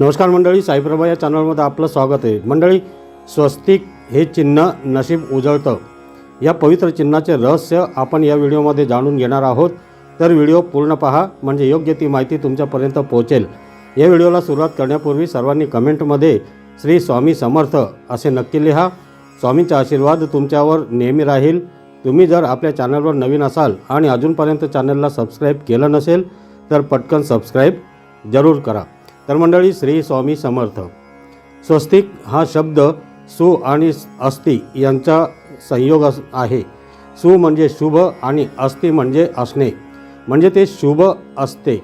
नमस्कार मंडळी साईप्रभा या चॅनलमध्ये आपलं स्वागत आहे. मंडळी स्वस्तिक हे चिन्ह नशीब उजळतं. या पवित्र चिन्हाचे रहस्य आपण या व्हिडिओमध्ये जाणून घेणार आहोत. तर व्हिडिओ पूर्ण पहा म्हणजे योग्य ती माहिती तुमच्यापर्यंत पोहोचेल. या व्हिडिओला सुरुवात करण्यापूर्वी सर्वांनी कमेंटमध्ये श्री स्वामी समर्थ असे नक्की लिहा. स्वामींचा आशीर्वाद तुमच्यावर नेहमी राहील. तुम्ही जर आपल्या चॅनलवर नवीन असाल आणि अजूनपर्यंत चॅनलला सबस्क्राईब केलं नसेल तर पटकन सबस्क्राईब जरूर करा. तर मंडळी श्री स्वामी समर्थ. स्वस्तिक हा शब्द सु आणि अस्ति यांचा संयोग आहे. सु म्हणजे शुभ आणि अस्ति म्हणजे असणे. म्हणजे ते शुभ असते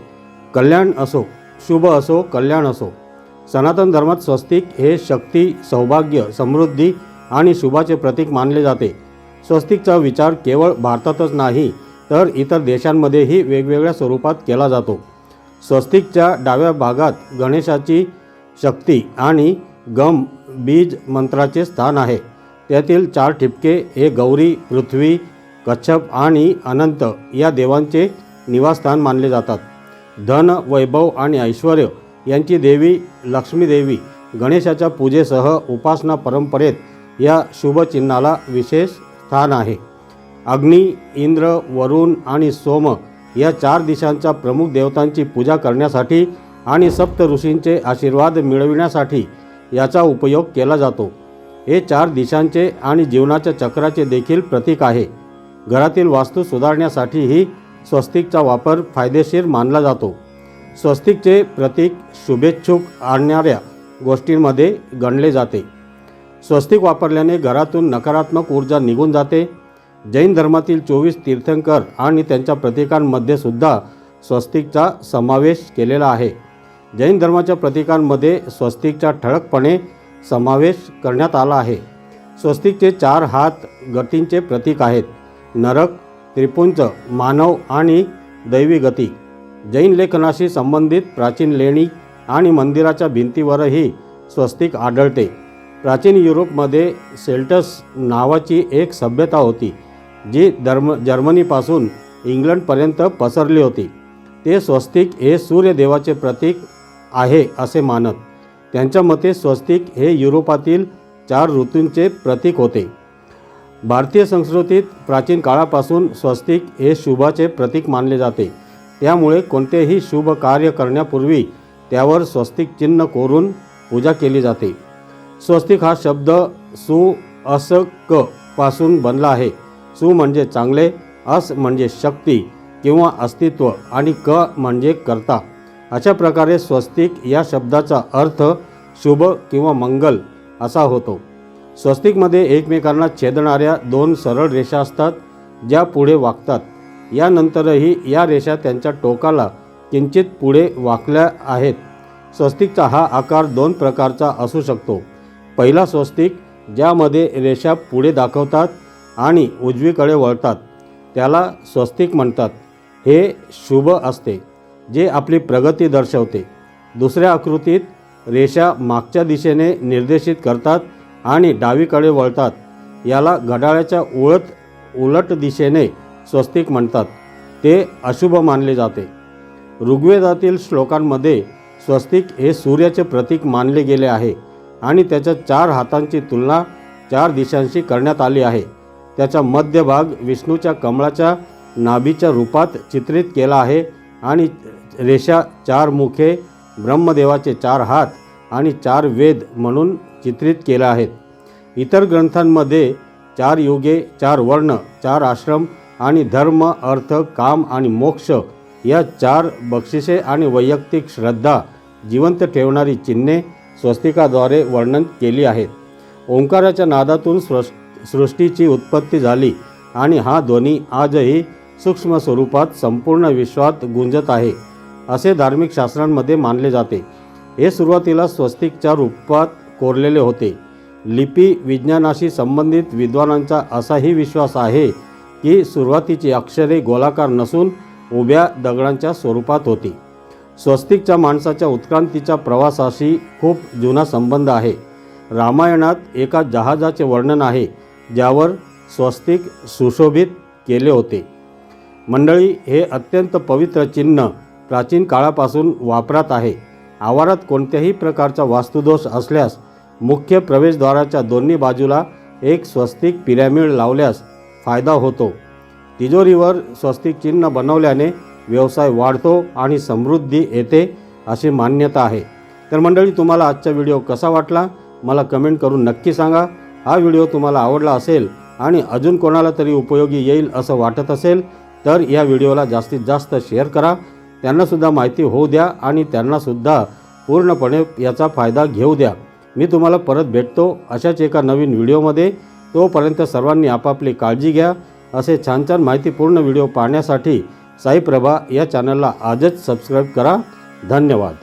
कल्याण असो शुभ असो कल्याण असो. सनातन धर्मात स्वस्तिक हे शक्ती सौभाग्य समृद्धी आणि शुभाचे प्रतीक मानले जाते. स्वस्तिकचा विचार केवळ भारतातच नाही तर इतर देशांमध्येही वेगवेगळ्या स्वरूपात केला जातो. स्वस्तिकच्या डाव्या भागात गणेशाची शक्ती आणि गम बीज मंत्राचे स्थान आहे. त्यातील चार ठिपके हे गौरी पृथ्वी कच्छप आणि अनंत या देवांचे निवासस्थान मानले जातात. धन वैभव आणि ऐश्वर यांची देवी लक्ष्मीदेवी गणेशाच्या पूजेसह उपासना परंपरेत या शुभचिन्हाला विशेष स्थान आहे. अग्नी इंद्र वरुण आणि सोम या चार दिशांच्या प्रमुख देवतांची पूजा करण्यासाठी आणि सप्त ऋषींचे आशीर्वाद मिळविण्यासाठी याचा उपयोग केला जातो. हे चार दिशांचे आणि जीवनाच्या चक्राचे देखील प्रतीक आहे. घरातील वास्तू सुधारण्यासाठीही स्वस्तिकचा वापर फायदेशीर मानला जातो. स्वस्तिकचे प्रतीक शुभेच्छुक आणणाऱ्या गोष्टींमध्ये गणले जाते. स्वस्तिक वापरल्याने घरातून नकारात्मक ऊर्जा निघून जाते जैन धर्मातील चोवीस तीर्थंकर आणि त्यांच्या प्रतीकांमध्ये सुद्धा स्वस्तिकचा समावेश केलेला आहे. जैन धर्माच्या प्रतीकांमध्ये स्वस्तिकचा ठळकपणे समावेश करण्यात आला आहे. स्वस्तिकचे चार हात गतींचे प्रतीक आहेत. नरक त्रिपुंच मानव आणि दैवी गती. जैन लेखनाशी संबंधित प्राचीन लेणी आणि मंदिराच्या भिंतीवरही स्वस्तिक आढळते. प्राचीन युरोपमध्ये सेल्टस नावाची एक सभ्यता होती. जी धर्म जर्मनीपासून इंग्लंडपर्यंत पसरली होती. ते स्वस्तिक हे सूर्यदेवाचे प्रतीक आहे असे मानत. त्यांच्या मते स्वस्तिक हे युरोपातील चार ऋतूंचे प्रतीक होते. भारतीय संस्कृतीत प्राचीन काळापासून स्वस्तिक हे शुभाचे प्रतीक मानले जाते. त्यामुळे कोणतेही शुभ कार्य करण्यापूर्वी त्यावर स्वस्तिक चिन्ह कोरून पूजा केली जाते. स्वस्तिक हा शब्द सु अस क पासून बनला आहे. सु म्हणजे चांगले अस म्हणजे शक्ती किंवा अस्तित्व आणि क म्हणजे कर्ता. अशा प्रकारे स्वस्तिक या शब्दाचा अर्थ शुभ किंवा मंगल असा होतो. स्वस्तिकमध्ये एकमेकांना छेदणाऱ्या दोन सरळ रेषा असतात ज्या पुढे वाकतात यानंतरही या रेषा त्यांच्या टोकाला किंचित पुढे वाकल्या आहेत. स्वस्तिकचा हा आकार दोन प्रकारचा असू शकतो. पहिला स्वस्तिक ज्यामध्ये रेषा पुढे दाखवतात आणि उजवीकडे वळतात. त्याला स्वस्तिक म्हणतात. हे शुभ असते जे आपली प्रगती दर्शवते. दुसऱ्या आकृतीत रेषा मागच्या दिशेने निर्देशित करतात आणि डावीकडे वळतात. याला घड्याळाच्या उळत उलट दिशेने स्वस्तिक म्हणतात. ते अशुभ मानले जाते. ऋग्वेदातील श्लोकांमध्ये स्वस्तिक हे सूर्याचे प्रतीक मानले गेले आहे आणि त्याच्या चार हातांची तुलना चार दिशांशी करण्यात आली आहे. त्याचा मध्यभाग विष्णूच्या कमळाच्या नाभीच्या रूपात चित्रित केला आहे आणि रेषा चार मुखे ब्रह्मदेवाचे चार हात आणि चार वेद म्हणून चित्रित केल्या आहेत इतर ग्रंथांमध्ये चार युगे चार वर्ण चार आश्रम आणि धर्म अर्थ काम आणि मोक्ष या चार बक्षिसे आणि वैयक्तिक श्रद्धा जिवंत ठेवणारी चिन्हे स्वस्तिकाद्वारे वर्णन केली आहेत. ओंकाराच्या नादातून सृष सृष्टीची उत्पत्ती झाली आणि हा ध्वनी आजही सूक्ष्म स्वरूपात संपूर्ण विश्वात गुंजत आहे असे धार्मिक शास्त्रांमध्ये मानले जाते. हे सुरुवातीला स्वस्तिकच्या रूपात कोरलेले होते. लिपी विज्ञानाशी संबंधित विद्वानांचा असाही विश्वास आहे की सुरुवातीची अक्षरे गोलाकार नसून उभ्या दगडांच्या स्वरूपात होती. स्वस्तिकच्या माणसाच्या उत्क्रांतीच्या प्रवासाशी खूप जुना संबंध आहे. रामायणात एका जहाजाचे वर्णन आहे. ज्यावर स्वस्तिक सुशोभित केले होते. मंडळी हे अत्यंत पवित्र चिन्ह प्राचीन काळापासून वापरात आहे. आवारात कोणत्याही प्रकारचा वास्तुदोष असल्यास मुख्य प्रवेशद्वाराच्या दोन्ही बाजूला एक स्वस्तिक पिरॅमिड लावल्यास फायदा होतो. तिजोरीवर स्वस्तिक चिन्ह बनवल्याने व्यवसाय वाढतो आणि समृद्धी येते अशी मान्यता आहे. तर मंडळी तुम्हाला आजचा व्हिडिओ कसा वाटला? मला कमेंट करून नक्की सांगा. हा व्हिडिओ तुम्हाला आवडला असेल आणि अजून कोणाला तरी उपयोगी येईल असं वाटत असेल तर या व्हिडिओला जास्तीत जास्त शेअर करा. त्यांनासुद्धा माहिती होऊ द्या आणि त्यांनासुद्धा पूर्णपणे याचा फायदा घेऊ द्या. मी तुम्हाला परत भेटतो अशाच एका नवीन व्हिडिओमध्ये. तोपर्यंत सर्वांनी आपापली काळजी घ्या. असे छान छान माहितीपूर्ण व्हिडिओ पाहण्यासाठी साईप्रभा या चॅनलला आजच सबस्क्राईब करा. धन्यवाद.